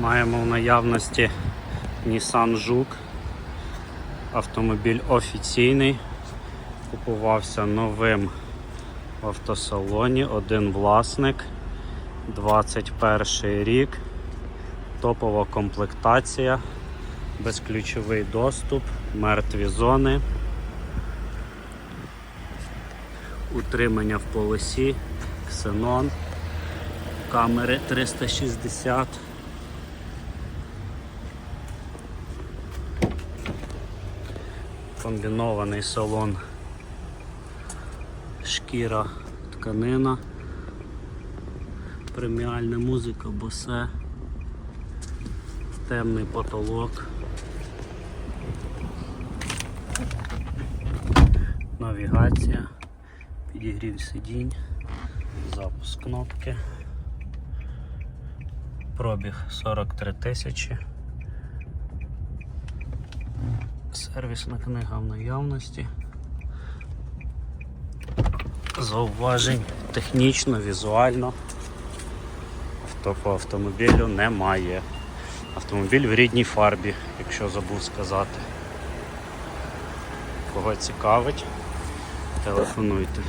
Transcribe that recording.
Маємо в наявності Nissan Жук. Автомобіль офіційний. Купувався новим в автосалоні. Один власник. 21 рік. Топова комплектація. Безключовий доступ, мертві зони. Утримання в полосі, ксенон, камери 360. Комбінований салон, шкіра, тканина, преміальна музика, босе, темний потолок. Навігація, підігрів сидінь, запуск кнопки, пробіг 43 тисячі. Сервісна книга в наявності. Зауважень технічно, візуально. Авто по автомобілю немає. Автомобіль в рідній фарбі, якщо забув сказати. Кого цікавить, телефонуйте.